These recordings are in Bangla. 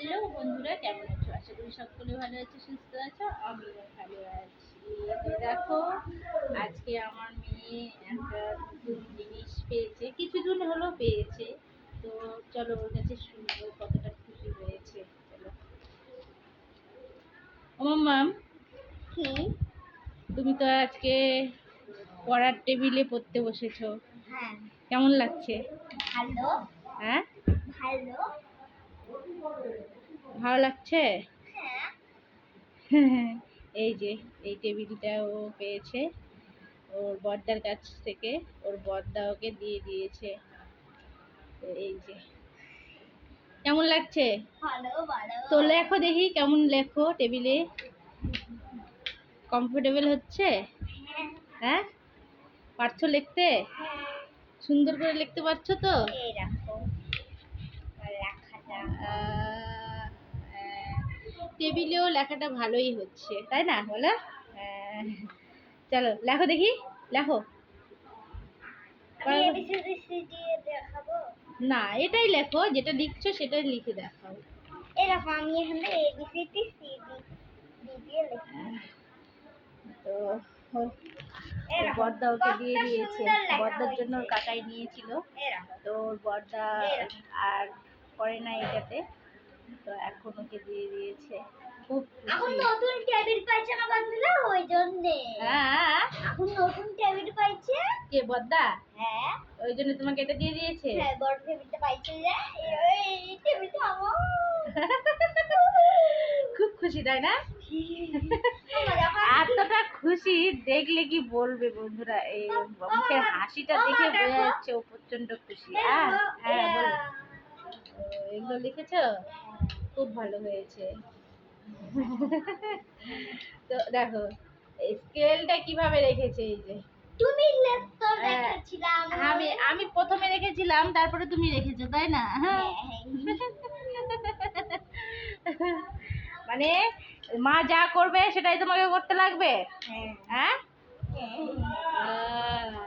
হ্যালো বন্ধুরা কেমন আছো? আশা করি সকলে ভালো আছো সুস্থ আছো। আমিও ভালো আছি। দেখো আজকে আমার মেয়ে একটা নতুন জিনিস পেয়েছে কিছুদিন হলো পেয়েছে। তো চলো ওর কাছে শুনব কতটা খুশি হয়েছে। চলো। ও মাম্মাম কি? তুমি তো আজকে পড়ার টেবিলে পড়তে বসেছো। হ্যাঁ। কেমন লাগছে? ভালো। হ্যাঁ? ভালো। ভালো লাগছে? হ্যাঁ। এই যে এই টেবিলটা ও পেয়েছে। ওর বর্দার কাছ থেকে ওর বর্দা ওকে দিয়ে দিয়েছে। এই যে। কেমন লাগছে? তো লেখো দেখি কেমন লেখো টেবিলে। কমফোর্টেবল হচ্ছে? হ্যাঁ। হ্যাঁ? পারছ লিখতে? হ্যাঁ। সুন্দর করে লিখতে পারছ তো এই রাখো লেখাটা আহ, আহ, টেবিলেও লেখাটা ভালোই হচ্ছে তাই না বলো চলো লেখো দেখি লেখো। না এটাই লেখো যেটা লিখছো সেটাই লিখে দেখাও। রাখো আমি এখানে এবিসিডি সি ডি দিয়ে লিখি। তো। বর্দা ওকে দিয়ে দিয়েছে বর্দার জন্য। কাকাই নিয়েছিল। তো বর্দা আর করে না এটাতে তো এখন ওকে দিয়ে দিয়েছে। খুব এখন নতুন টেবিল পাইছে না বান্ধবীরা ওই জন্যে হ্যাঁ। এখন নতুন টেবিল পাইছে? কে বর্দা হ্যাঁ। ওই জন্য তোমাকে এটা দিয়ে দিয়েছে? হ্যাঁ বড় টেবিলটা পাইছে যে। এই টেবিলটা আমার। খুব খুশি তাই না? এতটা খুশি দেখলে কি বলবে বন্ধুরা? এই মুখের হাসিটা দেখে বোঝা যাচ্ছে ও প্রচণ্ড খুশি। হ্যাঁ হ্যাঁ এগুলো লিখেছ? খুব ভালো হয়েছে। তো দেখো স্কেলটা কীভাবে রেখেছে এই যে? তুমি হ্যাঁ। আমি আমি প্রথমে রেখেছিলাম তারপরে তুমি রেখেছো তাই না? হ্যাঁ। মানে মা যা করবে সেটাই তোমাকে করতে লাগবে? হ্যাঁ। হ্যাঁ?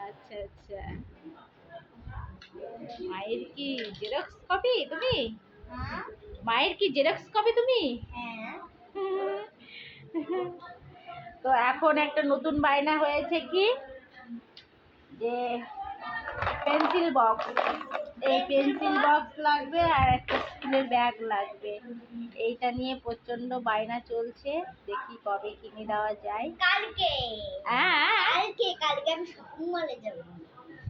আচ্ছা আচ্ছা। মায়ের কি জেরক্স কপি তুমি? মায়ের কি জেরক্স কপি তুমি? হ্যাঁ তো এখন একটা নতুন বায়না হয়েছে কি? যে পেন্সিল বক্স এই পেন্সিল বক্স লাগবে আর একটা স্কুলের ব্যাগ লাগবে। এইটা নিয়ে প্রচণ্ড বায়না চলছে দেখি কবে কিনে দেওয়া যায়। কালকে। হ্যাঁ। কালকে কালকে আমি শপিং মলে যাব।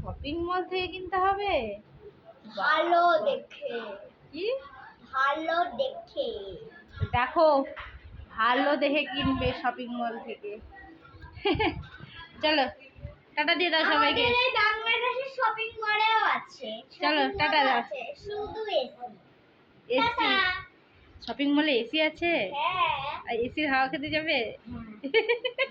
শপিং মল থেকে কিনতে হবে? ভালো দেখে। কি? ভালো দেখে। দেখো ভালো দেখে কিনবে শপিং মল থেকে। চলো টাটা দিয়ে দাও সবাইকে। শপিং মলেও আছে। চলো, টাটা দাও। শুধু এসি। এসি। শপিং মলে এসি আছে? হ্যাঁ। আর এসির হাওয়া খেতে যাবে?